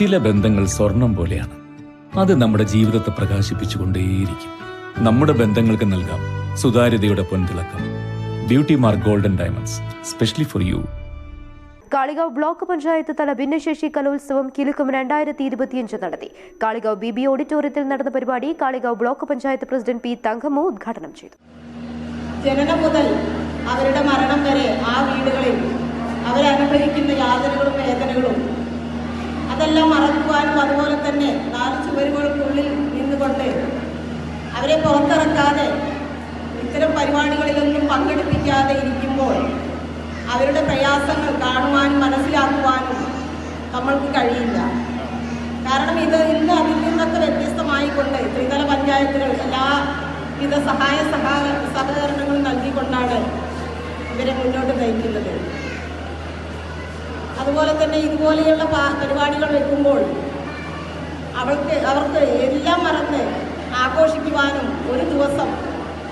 ചില ബന്ധങ്ങൾ സ്വർണം പോലെയാണ്. അത് നമ്മുടെ ജീവിതത്തെ പ്രകാശിപ്പിച്ചുകൊണ്ടേയിരിക്കും. നമ്മുടെ ബന്ധങ്ങൾക്ക് നൽകാം സുതാര്യതയുടെ പൊൻതിളക്കം. Beauty mark golden diamonds specially for you Kalikavu block panchayat തല ഭിന്നശേഷി കലോത്സവം കിലുക്കം രണ്ടായിരത്തി ഇരുപത്തിയഞ്ച് നടത്തി. കാളികാവ് ബി ബി ഓഡിറ്റോറിയത്തിൽ നടന്ന പരിപാടി Kalikavu block panchayat president P Thankammu ഉദ്ഘാടനം ചെയ്തു. ജനനം മുതൽ അവരുടെ മരണം വരെ ആ വീടുകളിൽ അവരനുഭവിക്കുന്ന യാതനകളും വേദനകളും മറക്കുവാനും അതുപോലെ തന്നെ നാല് ചുവരുകൾക്കുള്ളിൽ നിന്നുകൊണ്ട് അവരെ പുറത്തിറക്കാതെ ഇത്തരം പരിപാടികളിലൊന്നും പങ്കെടുപ്പിക്കാതെ ഇരിക്കുമ്പോൾ അവരുടെ പ്രയാസങ്ങൾ കാണുവാനും മനസ്സിലാക്കുവാനും നമ്മൾക്ക് കഴിയില്ല. കാരണം ഇത് ഇന്ന് അതിൽ നിന്നൊക്കെ വ്യത്യസ്തമായിക്കൊണ്ട് ത്രിതല പഞ്ചായത്തുകൾ എല്ലാവിധ സഹായ സഹ സഹകരണങ്ങളും നൽകിക്കൊണ്ടാണ് ഇവരെ മുന്നോട്ട് നയിക്കുന്നത്. അതുപോലെ തന്നെ ഇതുപോലെയുള്ള പരിപാടികൾ വെക്കുമ്പോൾ അവൾക്ക് അവർക്ക് എല്ലാം മറന്ന് ആഘോഷിക്കുവാനും ഒരു ദിവസം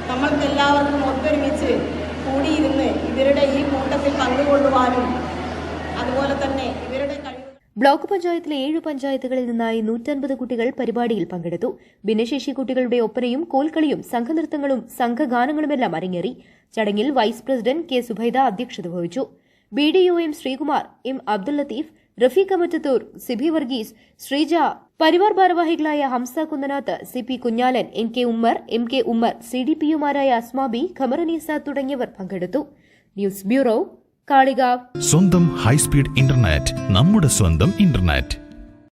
നമ്മൾക്കെല്ലാവർക്കും ഒത്തൊരുമിച്ച് കൂടിയിരുന്ന് ഇവരുടെ ഈ കൂട്ടത്തിൽ പങ്കുകൊള്ളുവാനും അതുപോലെ തന്നെ ഇവരുടെ ബ്ലോക്ക് പഞ്ചായത്തിലെ ഏഴ് പഞ്ചായത്തുകളിൽ നിന്നായി നൂറ്റൻപത് കുട്ടികൾ പരിപാടിയിൽ പങ്കെടുത്തു. ഭിന്നശേഷി കുട്ടികളുടെ ഒപ്പനയും കോൽക്കളിയും സംഘനൃത്തങ്ങളും സംഘഗാനങ്ങളുമെല്ലാം അരങ്ങേറി. ചടങ്ങിൽ വൈസ് പ്രസിഡന്റ് കെ സുബൈദ അധ്യക്ഷത വഹിച്ചു. B D U M Sreekumar M Abdul Latheef Rafeeq Amattathoor Sibi Varghese Sreeja Parivar ഭാരവാഹികളായ Hamsa Kunnanath C P Kunjalan N K Ummer M K Ummer C D P യുമാരായ Asmabi ഖമറനീസ തുടങ്ങിയവർ പങ്കെടുത്തു. News bureau Kalikavu. സ്വന്തം high speed internet നമ്മുടെ സ്വന്തം internet.